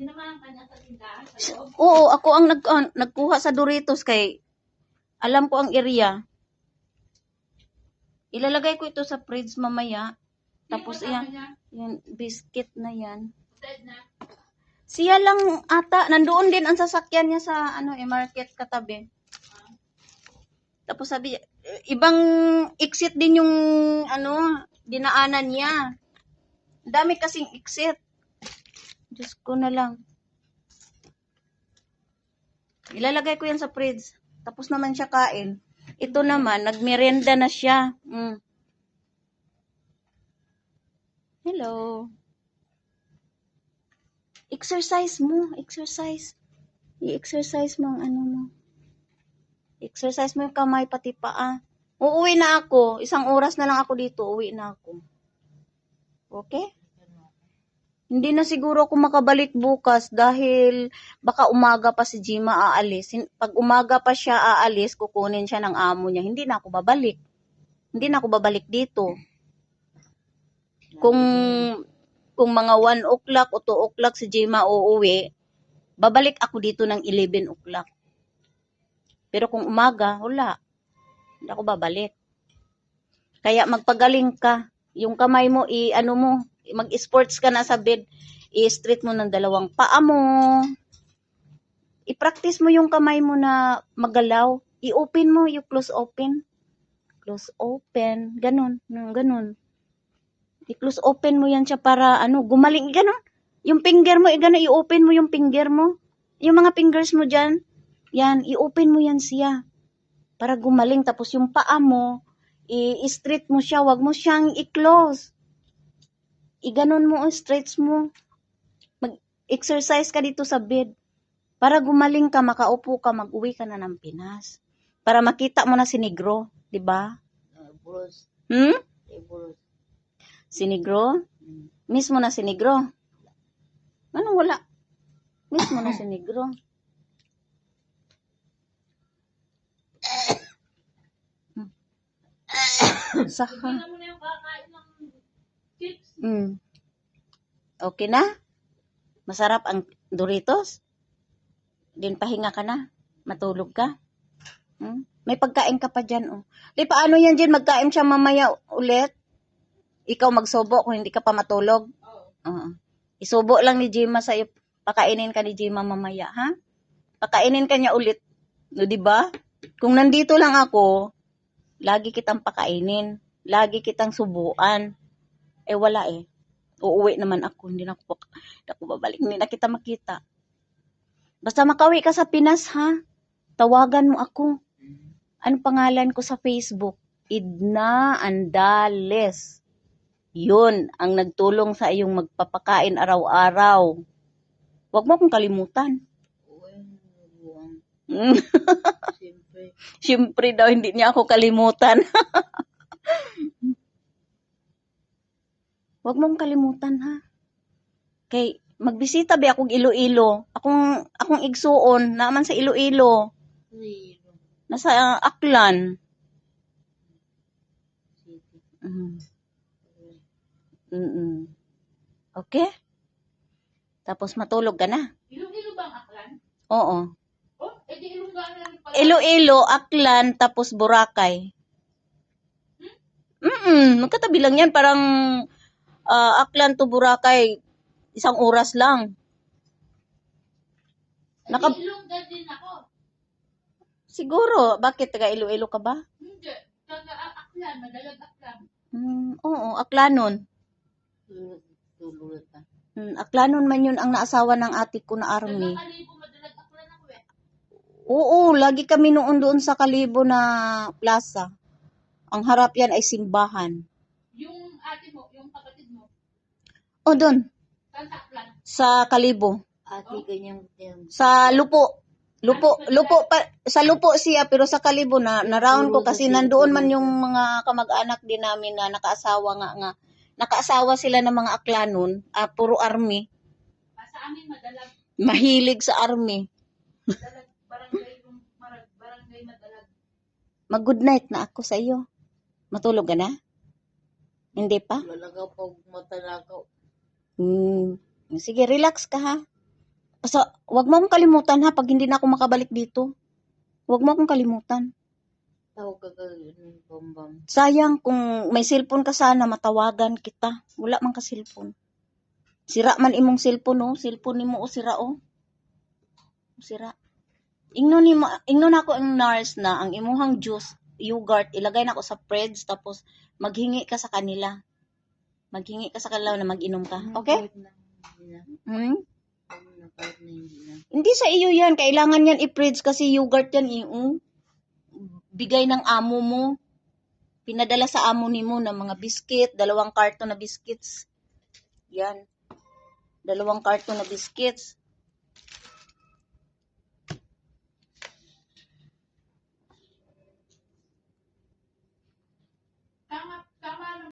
Sinamahan ka niya sa tindahan sa loob. Oo, ako ang nag, ah, nagkuha sa Doritos kay alam ko ang area. Ilalagay ko ito sa fridge mamaya. Tapos yan, yan biscuit na yan. Siya lang ata, nandoon din ang sasakyan niya sa ano eh, market katabi. Tapos sabi, ibang exit din yung ano, dinaanan niya. Dami kasing exit. Diyos ko na lang. Ilalagay ko yan sa fridge. Tapos naman siya kain. Ito naman, nagmerenda na siya. Mm. Hello. Exercise mo. Exercise. I-exercise mo ang ano mo. Exercise mo yung kamay pati paa. Uuwi na ako. Isang oras na lang ako dito. Uuwi na ako. Okay? Hindi na siguro ako makabalik bukas dahil baka umaga pa si Jima aalis. Pag umaga pa siya aalis, kukunin siya ng amo niya. Hindi na ako babalik. Hindi na ako babalik dito. Kung kung mga 1 o'clock o 2 o'clock si Jima uuwi, babalik ako dito ng 11 o'clock. Pero kung umaga, wala. Hindi ako babalik. Kaya magpagaling ka. Yung kamay mo, i ano mo, mag-sports ka na sa bed, i-straight mo ng dalawang paa mo. I-practice mo yung kamay mo na magalaw. I-open mo, yung close open. Close open. Ganun, no, ganun. I-close open mo yan siya para ano, gumaling. Ganun. Yung finger mo, i- ganun, i-open mo yung finger mo. Yung mga fingers mo dyan, yan, i-open mo yan siya. Para gumaling. Tapos yung paa mo, i-straight mo siya. Wag mo siyang i-close. I-ganon mo, stretch mo. Mag-exercise ka dito sa bed. Para gumaling ka, makaupo ka, mag-uwi ka na ng Pinas. Para makita mo na si Negro, di ba? Hmm? Si Negro? Miss mo na si Negro? Anong wala? Miss mo na si Negro? Hmm. Saka. Mm. Okay na? Masarap ang Doritos? Din pahinga ka na? Matulog ka? Hmm? May pagkain ka pa dyan, oh. Di, paano yan dyan? Magkain siya mamaya ulit? Ikaw magsubo kung hindi ka pa matulog? Oo. Oo. Isubo lang ni Jima sa'yo. Pakainin ka ni Jima mamaya, ha? Pakainin ka niya ulit. No, di ba? Kung nandito lang ako, lagi kitang pakainin. Lagi kitang subuan. Eh, wala eh. Uuwi naman ako. Hindi na ako, hindi ako babalik. Hindi na kita makita. Basta makawi ka sa Pinas, ha? Tawagan mo ako. Ano pangalan ko sa Facebook? Idna Andales. Yun ang nagtulong sa iyong magpapakain araw-araw. Huwag mo akong kalimutan. Siyempre daw, hindi niya ako kalimutan. Huwag mong kalimutan, ha? Kay, magbisita ba akong Iloilo? Akong, akong igsuon, naman sa Iloilo. Nasa uh, Aklan. Mm. Mm-mm. Okay? Tapos matulog ka na. Ilong-ilo ba ang aklan? Oo. Oh, edi na lang pala. Iloilo, Aklan, tapos Boracay. Mm magkatabi lang yan. Parang ah, Aklan to Boracay, isang oras lang. Naka- ilongga din ako. Siguro, bakit taga Iloilo ka ba? Hindi. Taga aklan, madalag aklan. Mm, oo, Aklanon. Tulog ka. Mm, Aklanon man yun ang naasawa ng ate ko na army. Kalibo, madalag aklan ako eh. Oo, lagi kami noon doon sa Kalibo na plaza. Ang harap yan ay simbahan. Ate mo, yung kapatid mo, O doon, saan sa aklan? sa Kalibo. Ate kanyang tem. Sa Lupo. Lupo, lupo pa, sa lupo siya pero sa Kalibo na na-round ko kasi nandoon man yung mga kamag-anak din namin na nakaasawa nga nga. Nakaasawa sila ng mga aklanon, ah, puro army. Ah, sa amin, madalag. Mahilig sa army. Madalag, barangay, barangay madalag. Mag-good night na ako sa iyo. Matulog ka na? Hindi pa? Lalagaw pag matalakaw. Hmm. Sige, relax ka ha. Basta, wag mo akong kalimutan ha pag hindi na ako makabalik dito. Wag mo akong kalimutan. Tawag ka ka ng bambang. Sayang kung may cellphone ka sana, matawagan kita. Wala man ka cellphone. Sira man imong cellphone, no? Cellphone nimo o sira, o. Sira. Ingnon ni ingnon ako ang nurse na ang imuhang juice, yogurt, ilagay na ako sa fridge tapos maghingi ka sa kanila. Maghingi ka sa kanila na mag-inom ka. Okay? Hindi na. Hmm? Hindi sa iyo yan. Kailangan yan i-fridge kasi yogurt yan, iyo. Bigay ng amo mo. Pinadala sa amo ni mo ng mga biscuit, dalawang karton na biscuits. Yan. Dalawang karton na biscuits. Tama